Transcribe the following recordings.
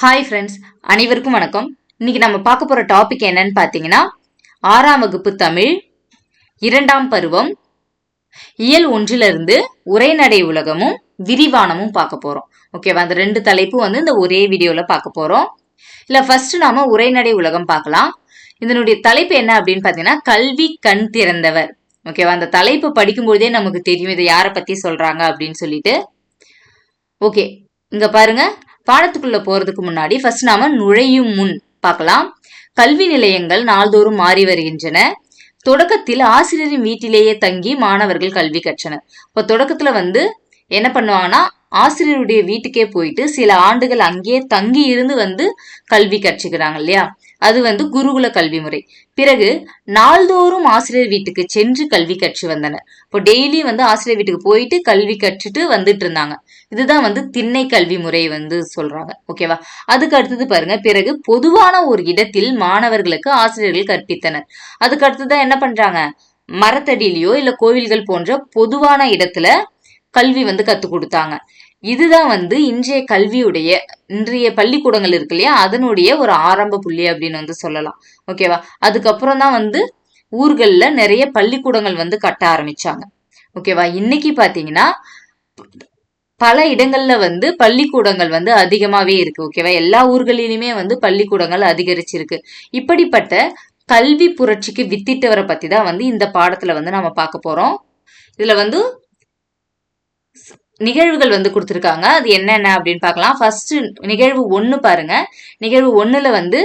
Hi friends அனைவருக்கும் வணக்கம். இன்னைக்கு நம்ம பார்க்க போற டாபிக் என்னன்னு பார்த்தீங்கன்னா ஆறாம் வகுப்பு தமிழ் இரண்டாம் பருவம் இயல் ஒன்றிலிருந்து உரைநடை உலகமும் விரிவானமும் பார்க்க போறோம். ஓகேவா அந்த ரெண்டு தலைப்பும் வந்து இந்த ஒரே வீடியோல பார்க்க போறோம். இல்ல ஃபர்ஸ்ட் நாம உரைநடை உலகம் பார்க்கலாம். இதனுடைய தலைப்பு என்ன அப்படின்னு பார்த்தீங்கன்னா கல்வி கண் திறந்தவர். ஓகேவா அந்த தலைப்பு படிக்கும்பொழுதே நமக்கு தெரியும் இதை யாரை பத்தி சொல்றாங்க அப்படின்னு சொல்லிட்டு. ஓகே இங்க பாருங்க. பாடத்துக்குள்ள போறதுக்கு முன்னாடி ஃபர்ஸ்ட் நாம நுழையும் முன் பார்க்கலாம். கல்வி நிலையங்கள் நாள்தோறும் மாறி வருகின்றன. தொடக்கத்தில் ஆசிரியரின் வீட்டிலேயே தங்கி மாணவர்கள் கல்வி கற்றனர். இப்போ தொடக்கத்துல வந்து என்ன பண்ணுவாங்கன்னா ஆசிரியருடைய வீட்டுக்கே போயிட்டு சில ஆண்டுகள் அங்கேயே தங்கி இருந்து வந்து கல்வி கற்றுக்கிறாங்க இல்லையா? அது வந்து குருகுல கல்வி முறை. பிறகு நாள்தோறும் ஆசிரியர் வீட்டுக்கு சென்று கல்வி கற்று வந்தனர். இப்போ டெய்லி வந்து ஆசிரியர் வீட்டுக்கு போயிட்டு கல்வி கற்றுட்டு வந்துட்டு இருந்தாங்க. இதுதான் வந்து திண்ணை கல்வி முறை வந்து சொல்றாங்க. ஓகேவா அதுக்கு அடுத்தது பாருங்க. பிறகு பொதுவான ஒரு இடத்தில் மாணவர்களுக்கு ஆசிரியர்கள் கற்பித்தனர். அதுக்கு அடுத்ததான் என்ன பண்றாங்க? மரத்தடியிலையோ இல்ல கோவில்கள் போன்ற பொதுவான இடத்துல கல்வி வந்து கத்து கொடுத்தாங்க. இதுதான் வந்து இன்றைய கல்வியுடைய இன்றைய பள்ளிக்கூடங்கள் இருக்கு இல்லையா? அதனுடைய ஒரு ஆரம்ப புள்ளி அப்படின்னு வந்து சொல்லலாம். ஓகேவா அதுக்கப்புறம் தான் வந்து ஊர்களில் நிறைய பள்ளிக்கூடங்கள் வந்து கட்ட ஆரம்பிச்சாங்க. ஓகேவா இன்னைக்கு பார்த்தீங்கன்னா பல இடங்கள்ல வந்து பள்ளிக்கூடங்கள் வந்து அதிகமாவே இருக்கு. ஓகேவா எல்லா ஊர்களிலுமே வந்து பள்ளிக்கூடங்கள் அதிகரிச்சிருக்கு. இப்படிப்பட்ட கல்வி புரட்சிக்கு வித்திட்டவரை பத்தி தான் வந்து இந்த பாடத்துல வந்து நம்ம பார்க்க போறோம். இதுல வந்து நிகழ்வுகள் வந்து கொடுத்துருக்காங்க. அது என்னென்ன அப்படின்னு பார்க்கலாம். ஃபர்ஸ்ட் நிகழ்வு ஒன்று பாருங்க. நிகழ்வு ஒன்றுல வந்து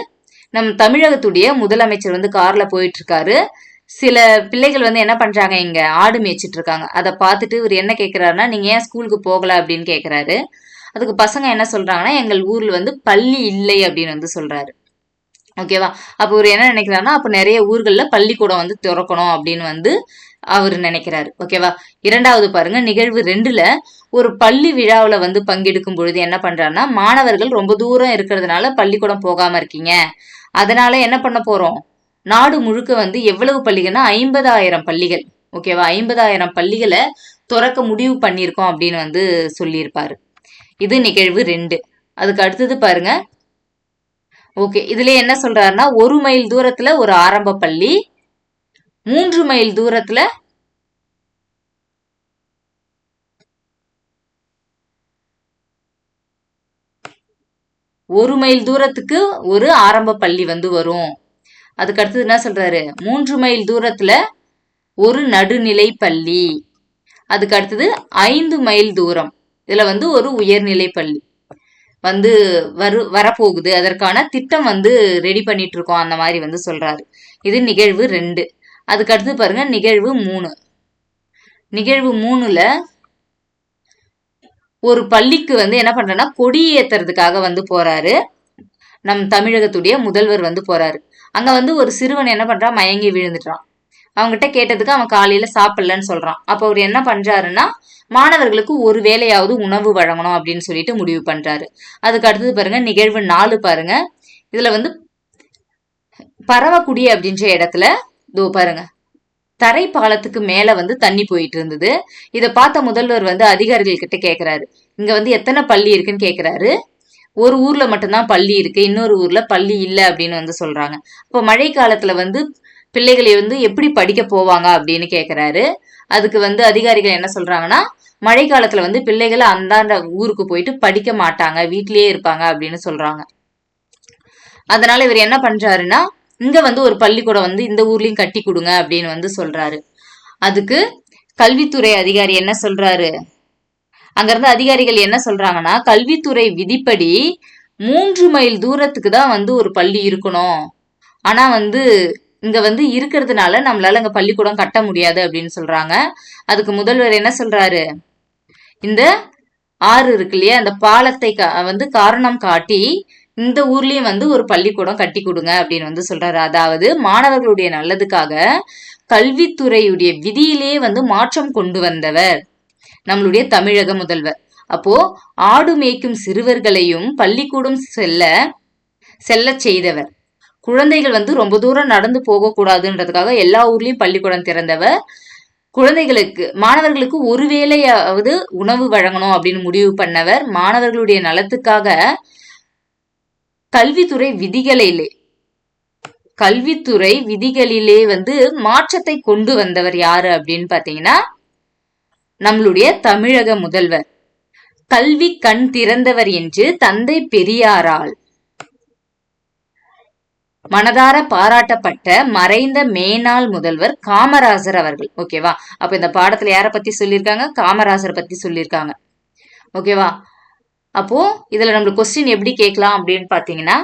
நம் தமிழகத்துடைய முதலமைச்சர் வந்து கார்ல போயிட்டு இருக்காரு சில பிள்ளைகள் வந்து என்ன பண்றாங்க? இங்க ஆடு மேய்ச்சிட்டு இருக்காங்க அதை பார்த்துட்டு இவர் என்ன கேட்கிறாருன்னா நீங்க ஏன் ஸ்கூலுக்கு போகல? அப்படின்னு கேட்கிறாரு அதுக்கு பசங்க என்ன சொல்றாங்கன்னா எங்கள் ஊர்ல வந்து பள்ளி இல்லை அப்படின்னு வந்து சொல்றாரு. ஓகேவா அப்போ இவர் என்ன நினைக்கிறாருன்னா அப்போ நிறைய ஊர்களில் பள்ளிக்கூடம் வந்து திறக்கணும் அப்படின்னு வந்து அவர் நினைக்கிறாரு. ஓகேவா இரண்டாவது பாருங்க நிகழ்வு ரெண்டுல ஒரு பள்ளி விழாவில் வந்து பங்கெடுக்கும் பொழுது என்ன பண்றாருன்னா மாணவர்கள் ரொம்ப தூரம் இருக்கிறதுனால பள்ளிக்கூடம் போகாம இருக்கீங்க. அதனால என்ன பண்ண போறோம்? நாடு முழுக்க வந்து எவ்வளவு பள்ளிகள்னா ஐம்பதாயிரம் பள்ளிகள். ஓகேவா ஐம்பதாயிரம் பள்ளிகளை துறக்க முடிவு பண்ணியிருக்கோம் அப்படின்னு வந்து சொல்லியிருப்பாரு. இது நிகழ்வு ரெண்டு. அதுக்கு அடுத்தது பாருங்க ஓகே இதுல என்ன சொல்றாருன்னா ஒரு மைல் தூரத்துல ஒரு ஆரம்ப பள்ளி மூன்று மைல் தூரத்துல ஒரு மைல் தூரத்துக்கு ஒரு ஆரம்ப பள்ளி வந்து வரும். அதுக்கு அடுத்தது என்ன சொல்றாரு? மூன்று மைல் தூரத்துல ஒரு நடுநிலை பள்ளி. அதுக்கு அடுத்தது ஐந்து மைல் தூரம். இதுல வந்து ஒரு உயர்நிலை பள்ளி. வந்து வரு வரப்போகுது. அதற்கான திட்டம் வந்து ரெடி பண்ணிட்டு இருக்கோம் அந்த மாதிரி வந்து சொல்றாரு. இது நிகழ்வு ரெண்டு. அதுக்கு அடுத்து பாருங்க. நிகழ்வு மூணு. நிகழ்வு மூணுல ஒரு பள்ளிக்கு வந்து என்ன பண்றேன்னா கொடி ஏத்துறதுக்காக வந்து போறாரு. நம் தமிழகத்துடைய முதல்வர் வந்து போறாரு. அங்க வந்து ஒரு சிறுவன் என்ன பண்றான்? மயங்கி விழுந்துட்டான். அவங்ககிட்ட கேட்டதுக்கு அவன் காலையில சாப்பிடலன்னு சொல்றான். அப்போ அவர் என்ன பண்றாருன்னா மாணவர்களுக்கு ஒரு வேலையாவது உணவு வழங்கணும் அப்படின்னு சொல்லிட்டு முடிவு பண்றாரு. அதுக்கு அடுத்தது பாருங்க நிகழ்வு நாலு பாருங்க. இதுல வந்து பரவக்குடி அப்படின்ற இடத்துல இதோ பாருங்க. தரை பாலத்துக்கு மேல வந்து தண்ணி போயிட்டு இருந்தது. இதை பார்த்த முதல்வர் வந்து அதிகாரிகள் கிட்ட கேக்குறாரு. இங்க வந்து எத்தனை பள்ளி இருக்குன்னு கேக்குறாரு. ஒரு ஊர்ல மட்டும்தான் பள்ளி இருக்கு இன்னொரு ஊர்ல பள்ளி இல்லை அப்படின்னு வந்து சொல்றாங்க. இப்போ மழை காலத்துல வந்து பிள்ளைகளை வந்து எப்படி படிக்க போவாங்க அப்படின்னு கேட்குறாரு அதுக்கு வந்து அதிகாரிகள் என்ன சொல்றாங்கன்னா மழை காலத்துல வந்து பிள்ளைகள் அந்தாண்ட ஊருக்கு போயிட்டு படிக்க மாட்டாங்க வீட்லயே இருப்பாங்க அப்படின்னு சொல்றாங்க. அதனால இவர் என்ன பண்றாருன்னா இங்க வந்து ஒரு பள்ளிக்கூடம் வந்து இந்த ஊர்லயும் கட்டி கொடுங்க அப்படின்னு வந்து சொல்றாரு. அதுக்கு கல்வித்துறை அதிகாரி என்ன சொல்றாரு? அங்கிருந்து அதிகாரிகள் என்ன சொல்றாங்கன்னா கல்வித்துறை விதிப்படி மூன்று மைல் தூரத்துக்கு தான் வந்து ஒரு பள்ளி இருக்கணும். ஆனா வந்து இங்க வந்து இருக்கிறதுனால நம்மளால இங்க பள்ளிக்கூடம் கட்ட முடியாது அப்படின்னு சொல்றாங்க. அதுக்கு முதல்வர் என்ன சொல்றாரு? இந்த ஆறு இருக்கு இல்லையா? அந்த பாலத்தை வந்து காரணம் காட்டி இந்த ஊர்லயும் வந்து ஒரு பள்ளிக்கூடம் கட்டி கொடுங்க அப்படின்னு வந்து சொல்றாரு. அதாவது மாணவர்களுடைய நல்லதுக்காக கல்வித்துறையுடைய விதியிலே வந்து மாற்றம் கொண்டு வந்தவர் நம்மளுடைய தமிழக முதல்வர். அப்போ ஆடு மேய்க்கும் சிறுவர்களையும் பள்ளிக்கூடம் செல்ல செல்ல செய்தவர். குழந்தைகள் வந்து ரொம்ப தூரம் நடந்து போகக்கூடாதுன்றதுக்காக எல்லா ஊர்லயும் பள்ளிக்கூடம் திறந்தவர் குழந்தைகளுக்கு மாணவர்களுக்கு ஒரு வேளையாவது உணவு வழங்கணும் அப்படின்னு முடிவு பண்ணவர் மாணவர்களுடைய நலத்துக்காக கல்வித்துறை விதிகளிலே கல்வித்துறை விதிகளிலே வந்து மாற்றத்தை கொண்டு வந்தவர் யாரு அப்படின்னு பாத்தீங்கன்னா நம்மளுடைய தமிழக முதல்வர். கல்வி கண் திறந்தவர் என்று தந்தை பெரியாரால் மனதார பாராட்டப்பட்ட மறைந்த மேனாள் முதல்வர் காமராசர் அவர்கள். ஓகேவா அப்ப இந்த பாடத்துல யார பத்தி சொல்லியிருக்காங்க? காமராசர் பத்தி சொல்லியிருக்காங்க. ஓகேவா அப்போ இதுல நம்மளுக்கு கொஸ்டின் எப்படி கேட்கலாம் அப்படின்னு பாத்தீங்கன்னா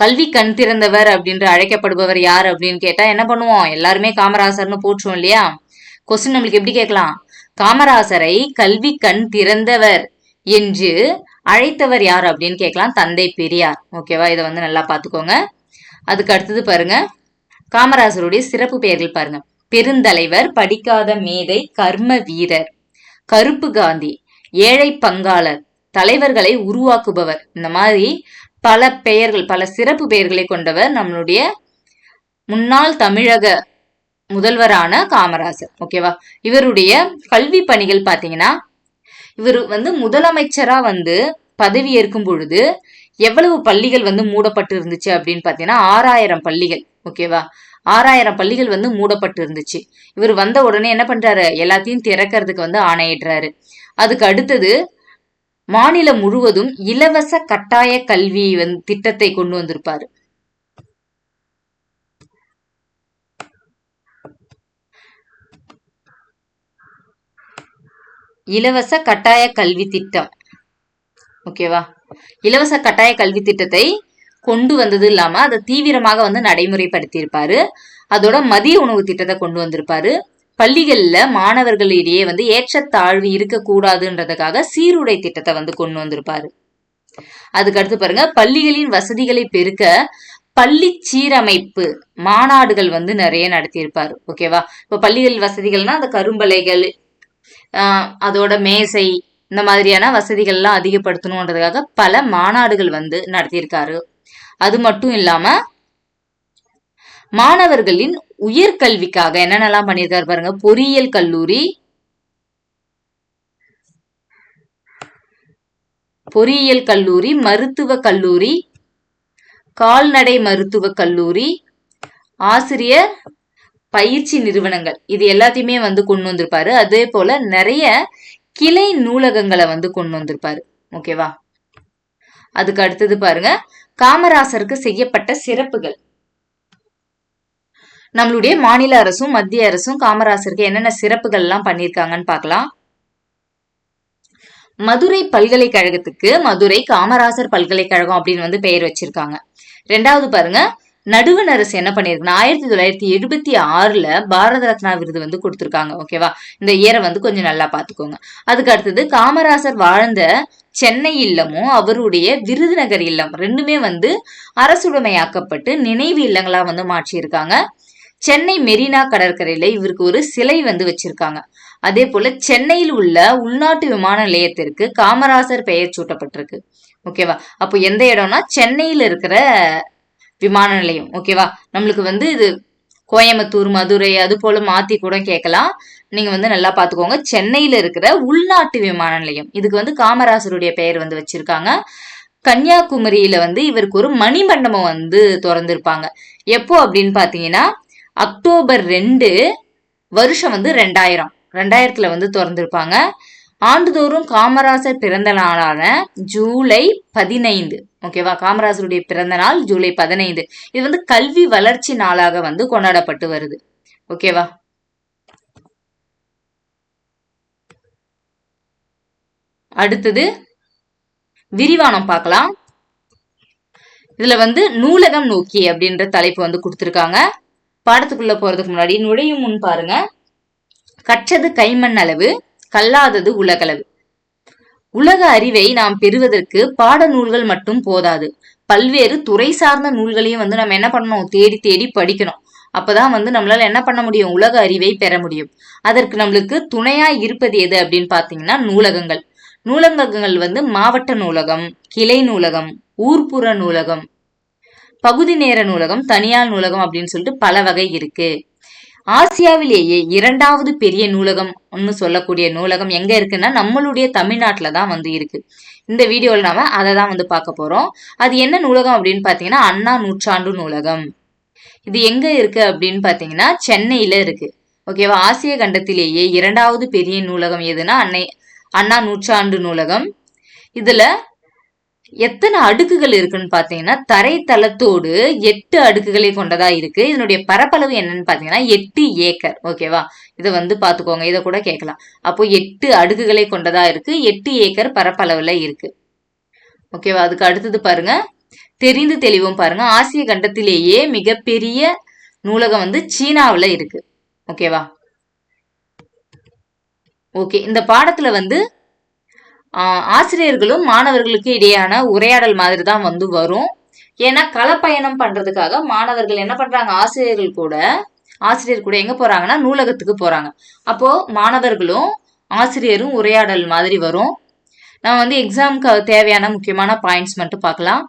கல்வி கண் திறந்தவர் அப்படின்ற அழைக்கப்படுபவர் யார் அப்படின்னு கேட்டா என்ன பண்ணுவோம்? எல்லாருமே காமராசர்னு போற்றுவோம் இல்லையா? கொஸ்டின் நம்மளுக்கு எப்படி கேட்கலாம்? காமராசரை கல்வி கண் திறந்தவர் என்று அழைத்தவர் யார் அப்படின்னு கேட்கலாம்? தந்தை பெரியார். ஓகேவா இதை வந்து நல்லா பார்த்துக்கோங்க. அதுக்கு அடுத்தது பாருங்க. காமராசருடைய சிறப்பு பெயர்கள் பாருங்க. பெருந்தலைவர் படிக்காத மேதை கர்ம வீரர் கருப்பு காந்தி ஏழை பங்காளர் தலைவர்களை உருவாக்குபவர். இந்த மாதிரி பல பெயர்கள் பல சிறப்பு பெயர்களை கொண்டவர் நம்மளுடைய முன்னாள் தமிழக முதல்வரான காமராசர். ஓகேவா இவருடைய கல்வி பணிகள் பார்த்தீங்கன்னா இவர் வந்து முதலமைச்சரா வந்து பதவி ஏற்கும் பொழுது எவ்வளவு பள்ளிகள் வந்து மூடப்பட்டு இருந்துச்சு அப்படின்னு பார்த்தீங்கன்னா ஆறாயிரம் பள்ளிகள் ஓகேவா ஆறாயிரம் பள்ளிகள் வந்து மூடப்பட்டு இருந்துச்சு இவர் வந்த உடனே என்ன பண்றாரு? எல்லாத்தையும் திறக்கிறதுக்கு வந்து ஆணையிடுறாரு. அதுக்கு அடுத்தது மாநிலம் முழுவதும் இலவச கட்டாய கல்வி வந்து திட்டத்தை கொண்டு வந்திருப்பாரு. இலவச கட்டாய கல்வி திட்டம். ஓகேவா? இலவச கட்டாய கல்வி திட்டத்தை கொண்டு வந்தது இல்லாம அதை தீவிரமாக வந்து நடைமுறைப்படுத்தியிருப்பாரு. அதோட மதிய உணவு திட்டத்தை கொண்டு வந்திருப்பாரு. பள்ளிகள்ல மாணவர்களிடையே வந்து ஏற்றத்தாழ்வு இருக்கக்கூடாதுன்றதுக்காக சீருடை திட்டத்தை வந்து கொண்டு வந்திருப்பாரு. அதுக்கு அடுத்து பாருங்க பள்ளிகளின் வசதிகளை பெருக்க பள்ளி சீரமைப்பு மாநாடுகள் வந்து நிறைய நடத்தியிருப்பாரு. ஓகேவா? இப்ப பள்ளிகள் வசதிகள்னா அந்த கரும்பலைகள் அதோட மேசை இந்த மாதிரியான வசதிகள்லாம் அதிகப்படுத்தணுன்றதுக்காக பல மாநாடுகள் வந்து நடத்தியிருக்காரு. அது மட்டும் இல்லாம மாணவர்களின் உயர்கல்விக்காக என்னென்னலாம் பண்ணியிருக்காரு பாருங்க. பொறியியல் கல்லூரி பொறியியல் கல்லூரி மருத்துவ கல்லூரி கால்நடை மருத்துவ கல்லூரி ஆசிரியர் பயிற்சி நிறுவனங்கள். இது எல்லாத்தையுமே வந்து கொண்டு வந்திருப்பாரு. அதே போல நிறைய கிளை நூலகங்களை வந்து கொண்டு வந்திருப்பாரு. ஓகேவா? அதுக்கு அடுத்தது பாருங்க காமராசருக்கு செய்யப்பட்ட சிறப்புகள். நம்மளுடைய மாநில அரசும் மத்திய அரசும் காமராசருக்கு என்னென்ன சிறப்புகள் எல்லாம் பண்ணியிருக்காங்கன்னு பார்க்கலாம். மதுரை பல்கலைக்கழகத்துக்கு மதுரை காமராசர் பல்கலைக்கழகம் அப்படின்னு வந்து பெயர் வச்சிருக்காங்க. ரெண்டாவது பாருங்க நடுவண் அரசு என்ன பண்ணிருக்கு ஆயிரத்தி தொள்ளாயிரத்தி எழுபத்தி ஆறுல பாரத ரத்னா விருது வந்து கொடுத்துருக்காங்க ஓகேவா இந்த இயரை வந்து கொஞ்சம் நல்லா பாத்துக்கோங்க. அதுக்கு அடுத்தது காமராசர் வாழ்ந்த சென்னை இல்லமும் அவருடைய விருதுநகர் இல்லம் ரெண்டுமே வந்து அரசுடைமையாக்கப்பட்டு நினைவு இல்லங்களா வந்து மாற்றியிருக்காங்க. சென்னை மெரினா கடற்கரையில இவருக்கு ஒரு சிலை வந்து வச்சிருக்காங்க. அதே போல சென்னையில் உள்ள உள்நாட்டு விமான நிலையத்திற்கு காமராசர் பெயர் சூட்டப்பட்டிருக்கு ஓகேவா அப்போ எந்த இடம்னா சென்னையில் இருக்கிற விமான நிலையம் ஓகேவா நம்மளுக்கு வந்து இது கோயம்புத்தூர் மதுரை அது போல மாத்தி கூட கேட்கலாம் நீங்க வந்து நல்லா பாத்துக்கோங்க. சென்னையில இருக்கிற உள்நாட்டு விமான நிலையம். இதுக்கு வந்து காமராசருடைய பெயர் வந்து வச்சிருக்காங்க. கன்னியாகுமரியில வந்து இவருக்கு ஒரு மணிமண்டபம் வந்து திறந்திருப்பாங்க. எப்போ அப்படின்னு பாத்தீங்கன்னா அக்டோபர் ரெண்டு வருஷம் வந்து ரெண்டாயிரம். ரெண்டாயிரத்துல வந்து திறந்திருப்பாங்க. ஆண்டுதோறும் காமராசர் பிறந்த நாளான ஜூலை பதினைந்து. ஓகேவா காமராஜருடைய பிறந்த நாள் ஜூலை பதினைந்து. இது வந்து கல்வி வளர்ச்சி நாளாக வந்து கொண்டாடப்பட்டு வருது. ஓகேவா அடுத்தது விரிவானம் பார்க்கலாம். இதுல வந்து நூலகம் நோக்கி அப்படின்ற தலைப்பு வந்து கொடுத்துருக்காங்க. பாடத்துக்குள்ள போறதுக்கு முன்னாடி நுழையும் முன் பாருங்க. கற்றது கைமண் அளவு கல்லாதது உலகளவு. உலக அறிவை நாம் பெறுவதற்கு பாட நூல்கள் மட்டும் போதாது. பல்வேறு துறை சார்ந்த நூல்களையும் வந்து நம்ம என்ன பண்ணணும்? தேடி தேடி படிக்கணும். அப்பதான் வந்து நம்மளால என்ன பண்ண முடியும்? உலக அறிவை பெற முடியும். அதற்கு நம்மளுக்கு துணையா இருப்பது எது அப்படின்னு பாத்தீங்கன்னா நூலகங்கள். நூலகங்கள் வந்து மாவட்ட நூலகம் கிளை நூலகம் ஊர்ப்புற நூலகம் பகுதி நேர நூலகம் தனியார் நூலகம் அப்படின்னு சொல்லிட்டு பல வகை இருக்கு. ஆசியாவிலேயே இரண்டாவது பெரிய நூலகம் சொல்லக்கூடிய நூலகம் எங்க இருக்குன்னா நம்மளுடைய தமிழ்நாட்டில தான் வந்து இருக்கு. இந்த வீடியோவில் நாம அதை தான் வந்து பார்க்க போறோம். அது என்ன நூலகம் அப்படின்னு பாத்தீங்கன்னா அண்ணா நூற்றாண்டு நூலகம். இது எங்க இருக்கு அப்படின்னு பாத்தீங்கன்னா சென்னையில இருக்கு. ஓகேவா ஆசிய கண்டத்திலேயே இரண்டாவது பெரிய நூலகம் எதுனா அன்னை அண்ணா நூற்றாண்டு நூலகம். இதுல எத்தனை அடுக்குகள் இருக்குன்னு பாத்தீங்கன்னா தரைத்தளத்தோடு எட்டு அடுக்குகளை கொண்டதா இருக்கு. இதனுடைய பரப்பளவு என்னன்னு பாத்தீங்கன்னா எட்டு ஏக்கர். ஓகேவா? இதை வந்து பாத்துக்கோங்க இதை கூட கேட்கலாம். அப்போ எட்டு அடுக்குகளை கொண்டதா இருக்கு. எட்டு ஏக்கர் பரப்பளவுல இருக்கு. ஓகேவா? அதுக்கு அடுத்தது பாருங்க. தெரிந்து தெளிவும் பாருங்க. ஆசிய கண்டத்திலேயே மிகப்பெரிய நூலகம் வந்து சீனாவில் இருக்கு. ஓகேவா? ஓகே. இந்த பாடத்துல வந்து ஆசிரியர்களும் மாணவர்களுக்கு இடையான உரையாடல் மாதிரி தான் வந்து வரும். ஏன்னா களப்பயணம் பண்றதுக்காக மாணவர்கள் என்ன பண்றாங்க? ஆசிரியர்கள் கூட ஆசிரியர் கூட எங்க போறாங்கன்னா நூலகத்துக்கு போறாங்க. அப்போ மாணவர்களும் ஆசிரியரும் உரையாடல் மாதிரி வரும். நம்ம வந்து எக்ஸாமுக்கு தேவையான முக்கியமான பாயிண்ட்ஸ் மட்டும் பார்க்கலாம்.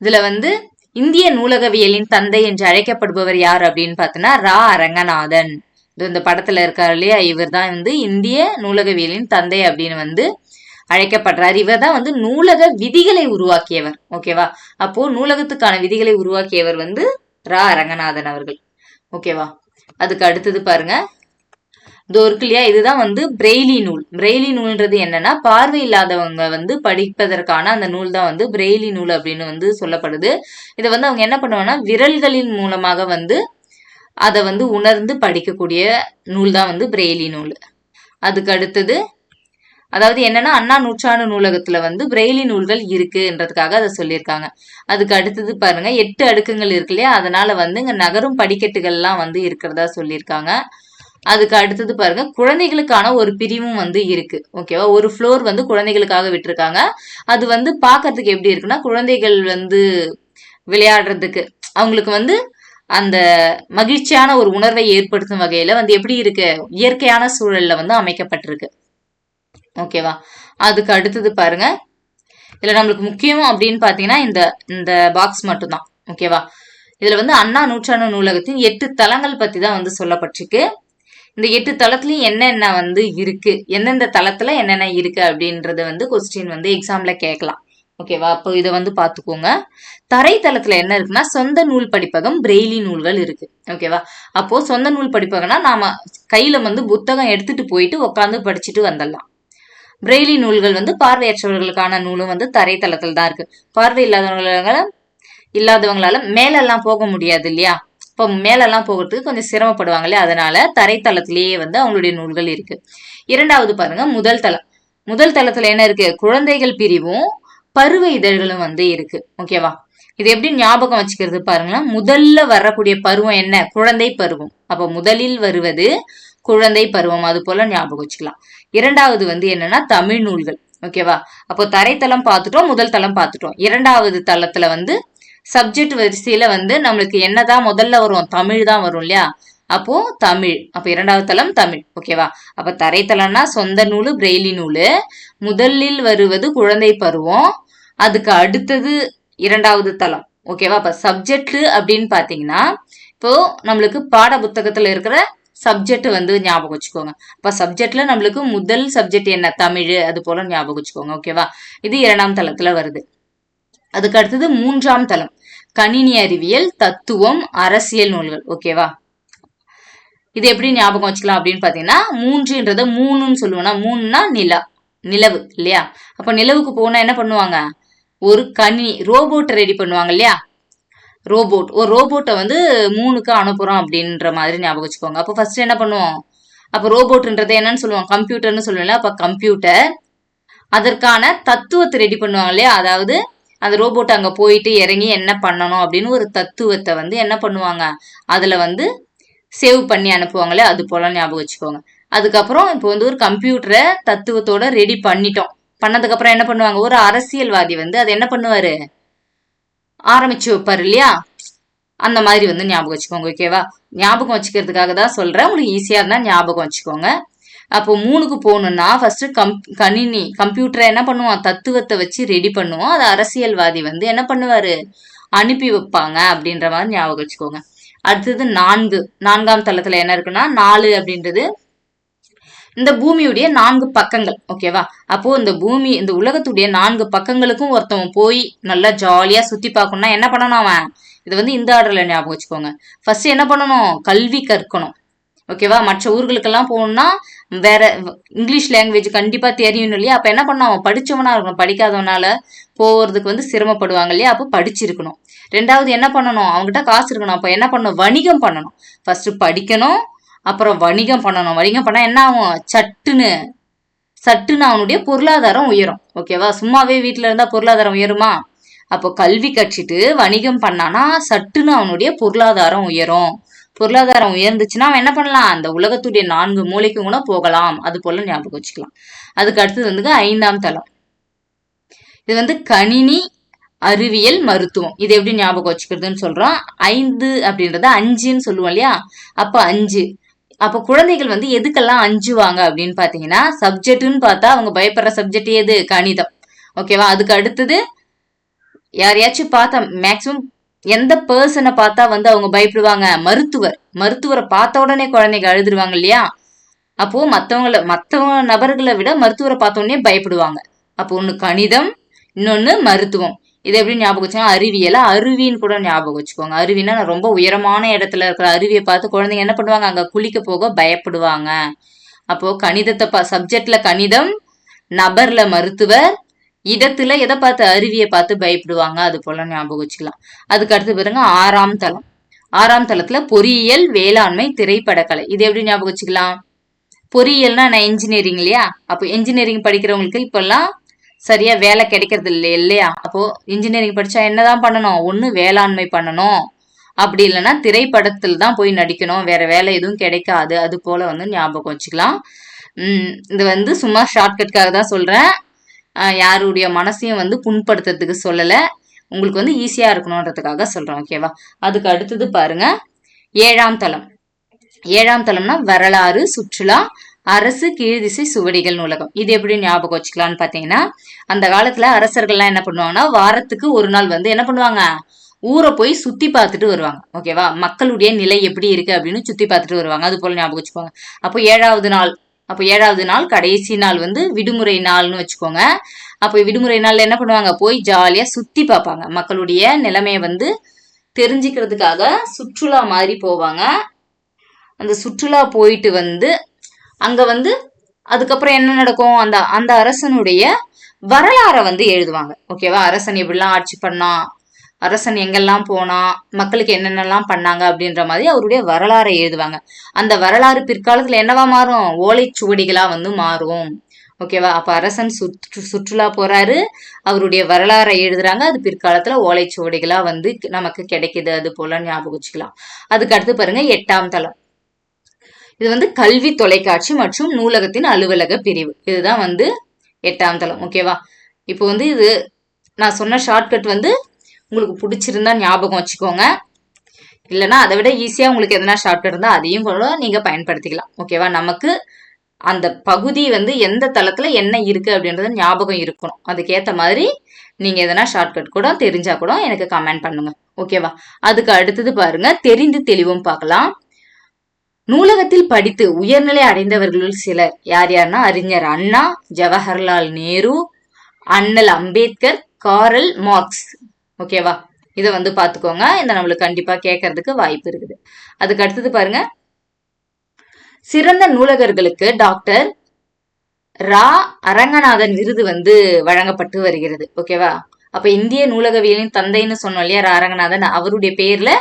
இதுல வந்து இந்திய நூலகவியலின் தந்தை என்று அழைக்கப்படுபவர் யார் அப்படின்னு பார்த்தோன்னா ரா. அரங்கநாதன். இந்த படத்துல இருக்காரு இல்லையா? இவர் தான் வந்து இந்திய நூலகவியலின் தந்தை அப்படின்னு வந்து அழைக்கப்படுறார். இவர் தான் வந்து நூலக விதிகளை உருவாக்கியவர். ஓகேவா அப்போ நூலகத்துக்கான விதிகளை உருவாக்கியவர் வந்து ரா. ரங்கநாதன் அவர்கள். ஓகேவா அதுக்கு அடுத்தது பாருங்க. இதோ இருக்கு இல்லையா? இதுதான் வந்து பிரெய்லி நூல். பிரெய்லி நூல்ன்றது என்னன்னா பார்வை இல்லாதவங்க வந்து படிப்பதற்கான அந்த நூல் தான் வந்து பிரெய்லி நூல் அப்படின்னு வந்து சொல்லப்படுது. இதை வந்து அவங்க என்ன பண்ணுவாங்கன்னா விரல்களின் மூலமாக வந்து அதை வந்து உணர்ந்து படிக்கக்கூடிய நூல் தான் வந்து பிரெய்லி நூல். அதுக்கு அடுத்தது அதாவது என்னன்னா அண்ணா நூற்றாண்டு நூலகத்துல வந்து பிரெய்லி நூல்கள் இருக்குன்றதுக்காக அதை சொல்லியிருக்காங்க. அதுக்கு அடுத்தது பாருங்க எட்டு அடுக்குங்கள் இருக்கு இல்லையா? அதனால வந்து இங்க நகரும் படிக்கட்டுகள்லாம் வந்து இருக்கிறதா சொல்லியிருக்காங்க. அதுக்கு அடுத்தது பாருங்க குழந்தைகளுக்கான ஒரு பிரிவும் வந்து இருக்கு. ஓகேவா ஒரு ஃப்ளோர் வந்து குழந்தைகளுக்காக விட்டுருக்காங்க. அது வந்து பாக்குறதுக்கு எப்படி இருக்குன்னா குழந்தைகள் வந்து விளையாடுறதுக்கு அவங்களுக்கு வந்து அந்த மகிழ்ச்சியான ஒரு உணர்வை ஏற்படுத்தும் வகையில வந்து எப்படி இருக்கு? இயற்கையான சூழல்ல வந்து அமைக்கப்பட்டிருக்கு. ஓகேவா அதுக்கு அடுத்தது பாருங்க. இதுல நம்மளுக்கு முக்கியம் அப்படின்னு பாத்தீங்கன்னா இந்த இந்த பாக்ஸ் மட்டும்தான். ஓகேவா இதுல வந்து அண்ணா நூற்றாண்டு நூலகத்தின் எட்டு தளங்கள் பத்தி தான் வந்து சொல்லப்பட்டிருக்கு. இந்த எட்டு தளத்துலயும் என்னென்ன வந்து இருக்கு? எந்தெந்த தளத்துல என்னென்ன இருக்கு அப்படின்றத வந்து கொஸ்டின் வந்து எக்ஸாம்ல கேட்கலாம். ஓகேவா அப்போ இதை வந்து பார்த்துக்கோங்க தரைத்தளத்துல என்ன இருக்குன்னா சொந்த நூல் படிப்பகம் பிரெய்லி நூல்கள் இருக்கு. ஓகேவா அப்போ சொந்த நூல் படிப்பகம்னா நாம கையில வந்து புத்தகம் எடுத்துட்டு போயிட்டு உட்காந்து படிச்சுட்டு வந்துடலாம். பிரெய்லி நூல்கள் வந்து பார்வையற்றவர்களுக்கான நூலும் வந்து தரைத்தளத்தில் தான் இருக்கு. பார்வை இல்லாதவங்களால இல்லாதவங்களால மேலெல்லாம் போக முடியாது இல்லையா? இப்போ மேலெல்லாம் போகிறதுக்கு கொஞ்சம் சிரமப்படுவாங்க இல்லையா? அதனால தரைத்தளத்திலேயே வந்து அவங்களுடைய நூல்கள் இருக்கு. இரண்டாவது பாருங்க முதல் தளம். முதல் தளத்துல என்ன இருக்கு? குழந்தைகள் பிரிவும் பருவ இதழ்களும் வந்து இருக்கு. ஓகேவா? இது எப்படி ஞாபகம் வச்சுக்கிறது பாருங்களேன். முதல்ல வரக்கூடிய பருவம் என்ன? குழந்தை பருவம். அப்ப முதலில் வருவது குழந்தை பருவம் அது போல ஞாபகம் வச்சுக்கலாம். இரண்டாவது வந்து என்னன்னா தமிழ் நூல்கள். ஓகேவா அப்போ தரைத்தளம் பார்த்துட்டோம் முதல் தளம் பார்த்துட்டோம். இரண்டாவது தளத்துல வந்து சப்ஜெக்ட் வரிசையில வந்து நம்மளுக்கு என்னதான் முதல்ல வரும்? தமிழ் தான் வரும் இல்லையா? அப்போ தமிழ். அப்ப இரண்டாவது தளம் தமிழ். ஓகேவா அப்ப தரைத்தளம்னா சொந்த நூல் பிரெய்லி நூல். முதலில் வருவது குழந்தை பருவம். அதுக்கு அடுத்தது இரண்டாவது தளம். ஓகேவா அப்ப சப்ஜெக்ட் அப்படின்னு பாத்தீங்கன்னா இப்போ நம்மளுக்கு பாட புத்தகத்துல இருக்கிற சப்ஜெக்ட் வந்து ஞாபகம் வச்சுக்கோங்க. அப்போ சப்ஜெக்ட்ல நம்மளுக்கு முதல் சப்ஜெக்ட் என்ன? தமிழ் அது போல ஞாபகம் வச்சுக்கோங்க ஓகேவா இது இரண்டாம் தளத்துல வருது. அதுக்கு அடுத்தது மூன்றாம் தளம். கணினி அறிவியல் தத்துவம் அரசியல் நூல்கள் ஓகேவா இது எப்படி ஞாபகம் வச்சுக்கலாம் அப்படின்னு பாத்தீங்கன்னா மூன்றுன்றத மூணுன்னு சொல்லுவோம்னா மூணுன்னா நிலா நிலவு இல்லையா? அப்ப நிலவுக்கு போனா என்ன பண்ணுவாங்க? ஒரு கணினி ரோபோட் ரெடி பண்ணுவாங்க இல்லையா? ரோபோட். ஒரு ரோபோட்டை வந்து மூணுக்கு அனுப்புறோம் அப்படின்ற மாதிரி ஞாபகம் வச்சுக்கோங்க. அப்போ ஃபர்ஸ்ட் என்ன பண்ணுவோம்? அப்போ ரோபோட்ன்றது என்னன்னு சொல்லுவோம். கம்ப்யூட்டர்னு சொல்லுவோம்ல அப்போ கம்ப்யூட்டர். அதற்கான தத்துவத்தை ரெடி பண்ணுவாங்க இல்லையா? அதாவது அந்த ரோபோட் அங்கே போயிட்டு இறங்கி என்ன பண்ணணும் அப்படின்னு ஒரு தத்துவத்தை வந்து என்ன பண்ணுவாங்க? அதில் வந்து சேவ் பண்ணி அனுப்புவாங்களே அது போல ஞாபகம் வச்சுக்கோங்க. அதுக்கப்புறம் இப்போ வந்து ஒரு கம்ப்யூட்டரை தத்துவத்தோட ரெடி பண்ணிட்டோம். பண்ணதுக்கப்புறம் என்ன பண்ணுவாங்க? ஒரு அரசியல்வாதி வந்து அதை என்ன பண்ணுவாரு? ஆரம்பிச்சு வைப்பாரு இல்லையா? அந்த மாதிரி வந்து ஞாபகம் வச்சுக்கோங்க ஓகேவா ஞாபகம் வச்சுக்கிறதுக்காக தான் சொல்றேன். உங்களுக்கு ஈஸியா இருந்தா ஞாபகம் வச்சுக்கோங்க. அப்போ மூணுக்கு போகணும்னா ஃபர்ஸ்ட் கம் கணினி கம்ப்யூட்டரை என்ன பண்ணுவான்? தத்துவத்தை வச்சு ரெடி பண்ணுவோம் அது அரசியல்வாதி வந்து என்ன பண்ணுவாரு? அனுப்பி வைப்பாங்க அப்படின்ற மாதிரி ஞாபகம் வச்சுக்கோங்க. அடுத்தது நான்கு. நான்காம் தளத்துல என்ன இருக்குன்னா நாலு அப்படின்றது இந்த பூமியுடைய நான்கு பக்கங்கள் ஓகேவா அப்போ இந்த பூமி இந்த உலகத்துடைய நான்கு பக்கங்களுக்கும் ஒருத்தவன் போய் நல்லா ஜாலியா சுத்தி பார்க்கணும்னா என்ன பண்ணணும் அவன்? இது வந்து இந்த ஆர்டர்ல ஞாபகம் வச்சுக்கோங்க. ஃபர்ஸ்ட் என்ன பண்ணணும்? கல்வி கற்கணும். ஓகேவா மற்ற ஊர்களுக்கெல்லாம் போகணும்னா வேற இங்கிலீஷ் லாங்குவேஜ் கண்டிப்பா தெரியணும் இல்லையா? அப்ப என்ன பண்ணணும் அவன்? படிச்சவனா இருக்கணும். படிக்காதவனால போறதுக்கு வந்து சிரமப்படுவாங்க இல்லையா? அப்போ படிச்சிருக்கணும். ரெண்டாவது என்ன பண்ணணும்? அவங்ககிட்ட காசு இருக்கணும். அப்ப என்ன பண்ணணும்? வணிகம் பண்ணணும். ஃபர்ஸ்ட் படிக்கணும். அப்புறம் வணிகம் பண்ணணும். வணிகம் பண்ணால் என்ன ஆகும்? சட்டுன்னு சட்டுன்னு அவனுடைய பொருளாதாரம் உயரும். ஓகேவா சும்மாவே வீட்டில் இருந்தால் பொருளாதாரம் உயருமா? அப்போ கல்வி கற்றுட்டு வணிகம் பண்ணானா சட்டுன்னு அவனுடைய பொருளாதாரம் உயரும். பொருளாதாரம் உயர்ந்துச்சுன்னா அவன் என்ன பண்ணலாம்? அந்த உலகத்துடைய நான்கு மூளைக்கும் கூட போகலாம். அது போல ஞாபகம் வச்சுக்கலாம். அதுக்கு அடுத்தது வந்து ஐந்தாம் தளம். இது வந்து கணினி அறிவியல் மருத்துவம். இது எப்படி ஞாபகம் வச்சுக்கிறதுன்னு சொல்றோம்? ஐந்து அப்படின்றத அஞ்சுன்னு சொல்லுவோம் இல்லையா? அப்ப அஞ்சு. அப்ப குழந்தைகள் வந்து எதுக்கெல்லாம் அஞ்சுவாங்க அப்படின்னு பாத்தீங்கன்னா சப்ஜெக்ட்னு பார்த்தா அவங்க பயப்படுற சப்ஜெக்ட் எது? கணிதம். ஓகேவா அதுக்கு அடுத்தது யாரையாச்சும் பார்த்தா மேக்சிமம் எந்த பர்சனை பார்த்தா வந்து அவங்க பயப்படுவாங்க? மருத்துவர். மருத்துவரை பார்த்த உடனே குழந்தைங்க அழுதுருவாங்க இல்லையா? அப்போ மற்றவங்கள மற்றவங்க நபர்களை விட மருத்துவரை பார்த்த உடனே பயப்படுவாங்க. அப்போ ஒன்று கணிதம் இன்னொன்று மருத்துவம். இது எப்படி ஞாபகம் வச்சுக்கோங்க அருவியலை அருவின்னு கூட ஞாபகம் வச்சுக்கோங்க. அருவினா ரொம்ப உயரமான இடத்துல இருக்கிற அருவியை பார்த்து குழந்தைங்க என்ன பண்ணுவாங்க? அங்கே குளிக்க போக பயப்படுவாங்க. அப்போ கணிதத்தை பா சப்ஜெக்ட்ல கணிதம் நபர்ல மருத்துவர் இடத்துல எதை பார்த்து அருவியை பார்த்து பயப்படுவாங்க? அது போல ஞாபகம் வச்சுக்கலாம். அதுக்கு அடுத்து பாருங்க ஆறாம் தளம். ஆறாம் தளத்துல பொறியியல் வேளாண்மை திரைப்படக்கலை இது எப்படி ஞாபகம் வச்சுக்கலாம்? பொறியியல்னா நான் இன்ஜினியரிங் இல்லையா? அப்போ இன்ஜினியரிங் படிக்கிறவங்களுக்கு இப்பெல்லாம் சரியா வேலை கிடைக்கிறது இல்லை இல்லையா? அப்போ இன்ஜினியரிங் படிச்சா என்னதான் பண்ணணும்? ஒண்ணு வேளாண்மை பண்ணணும். அப்படி இல்லைன்னா திரைப்படத்தில் தான் போய் நடிக்கணும். வேற வேலை எதுவும் கிடைக்காது. அது போல வந்து ஞாபகம் வச்சுக்கலாம். உம் இது வந்து சும்மா ஷார்ட்கட்காக தான் சொல்றேன். யாருடைய மனசையும் வந்து புண்படுத்துறதுக்கு சொல்லலை. உங்களுக்கு வந்து ஈஸியாக இருக்கணுன்றதுக்காக சொல்கிறேன் ஓகேவா அதுக்கு அடுத்தது பாருங்க. ஏழாம் தளம். ஏழாம் தளம்னா வரலாறு சுற்றுலா அரசு கீழ்திசை சுவடிகள் நூலகம். இது எப்படி ஞாபகம் வச்சுக்கலாம்னு பார்த்தீங்கன்னா அந்த காலத்துல அரசர்கள்லாம் என்ன பண்ணுவாங்கன்னா வாரத்துக்கு ஒரு நாள் வந்து என்ன பண்ணுவாங்க? ஊரை போய் சுத்தி பார்த்துட்டு வருவாங்க. ஓகேவா மக்களுடைய நிலை எப்படி இருக்கு அப்படின்னு சுத்தி பார்த்துட்டு வருவாங்க. அது போல ஞாபகம் வச்சுக்கோங்க. அப்போ ஏழாவது நாள். அப்போ ஏழாவது நாள் கடைசி நாள் வந்து விடுமுறை நாள்னு வச்சுக்கோங்க. அப்போ விடுமுறை நாள்ல என்ன பண்ணுவாங்க? போய் ஜாலியா சுத்தி பார்ப்பாங்க. மக்களுடைய நிலைமையை வந்து தெரிஞ்சுக்கிறதுக்காக சுற்றுலா மாதிரி போவாங்க. அந்த சுற்றுலா போயிட்டு வந்து அங்க வந்து அதுக்கப்புறம் என்ன நடக்கும்? அந்த அந்த அரசனுடைய வரலாறை வந்து எழுதுவாங்க. ஓகேவா அரசன் எப்படிலாம் ஆட்சி பண்ணான்? அரசன் எங்கெல்லாம் போனா மக்களுக்கு என்னென்னலாம் பண்ணாங்க? அப்படின்ற மாதிரி அவருடைய வரலாறை எழுதுவாங்க. அந்த வரலாறு பிற்காலத்துல என்னவா மாறும்? ஓலைச்சுவடிகளா வந்து மாறும். ஓகேவா அப்ப அரசன் சுற்று சுற்றுலா போறாரு. அவருடைய வரலாறை எழுதுறாங்க. அது பிற்காலத்துல ஓலைச்சுவடிகளா வந்து நமக்கு கிடைக்குது. அது போல ஞாபகம் வச்சுக்கலாம். அதுக்கு அடுத்து பாருங்க எட்டாம் தளம். இது வந்து கல்வி தொலைக்காட்சி மற்றும் நூலகத்தின் அலுவலக பிரிவு. இதுதான் வந்து எட்டாம் தளம். ஓகேவா இப்போ வந்து இது நான் சொன்ன ஷார்ட்கட் வந்து உங்களுக்கு பிடிச்சிருந்தா ஞாபகம் வச்சுக்கோங்க. இல்லைன்னா அதை விட ஈஸியாக உங்களுக்கு எதனா ஷார்ட்கட் இருந்தால் அதையும் கூட நீங்கள் பயன்படுத்திக்கலாம். ஓகேவா நமக்கு அந்த பகுதி வந்து எந்த தளத்தில் என்ன இருக்குது அப்படின்றது ஞாபகம் இருக்கணும். அதுக்கேற்ற மாதிரி நீங்கள் எதனா ஷார்ட்கட் கூட தெரிஞ்சால் கூட எனக்கு கமெண்ட் பண்ணுங்கள் ஓகேவா அதுக்கு அடுத்தது பாருங்கள் தெரிந்து தெளிவும் பார்க்கலாம். நூலகத்தில் படித்து உயர்நிலை அடைந்தவர்களுள் சிலர் யார் யாருன்னா அறிஞர் அண்ணா ஜவஹர்லால் நேரு அண்ணல் அம்பேத்கர் காரல் மார்க்ஸ். ஓகேவா இதை வந்து பார்த்துக்கோங்க. இந்த நம்மளுக்கு கண்டிப்பாக கேட்கறதுக்கு வாய்ப்பு இருக்குது. அதுக்கு அடுத்தது பாருங்க. சிறந்த நூலகர்களுக்கு டாக்டர் ரா. அரங்கநாதன் விருது வந்து வழங்கப்பட்டு வருகிறது. ஓகேவா அப்ப இந்திய நூலகவியலின் தந்தைன்னு சொன்னோம் இல்லையா ரா. அரங்கநாதன். அவருடைய பேர்ல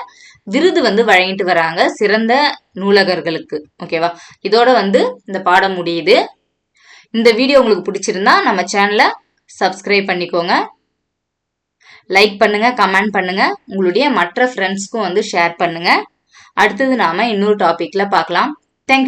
விருது வந்து வழங்கிட்டு வராங்க சிறந்த நூலகர்களுக்கு. ஓகேவா இதோட வந்து இந்த பாடம் முடியுது. இந்த வீடியோ உங்களுக்கு பிடிச்சிருந்தா நம்ம சேனலை சப்ஸ்கிரைப் பண்ணிக்கோங்க. லைக் பண்ணுங்க கமெண்ட் பண்ணுங்க. உங்களுடைய மற்ற ஃப்ரெண்ட்ஸ்க்கும் வந்து ஷேர் பண்ணுங்க. அடுத்தது நாம இன்னொரு டாபிக்ல பார்க்கலாம். தேங்க்யூ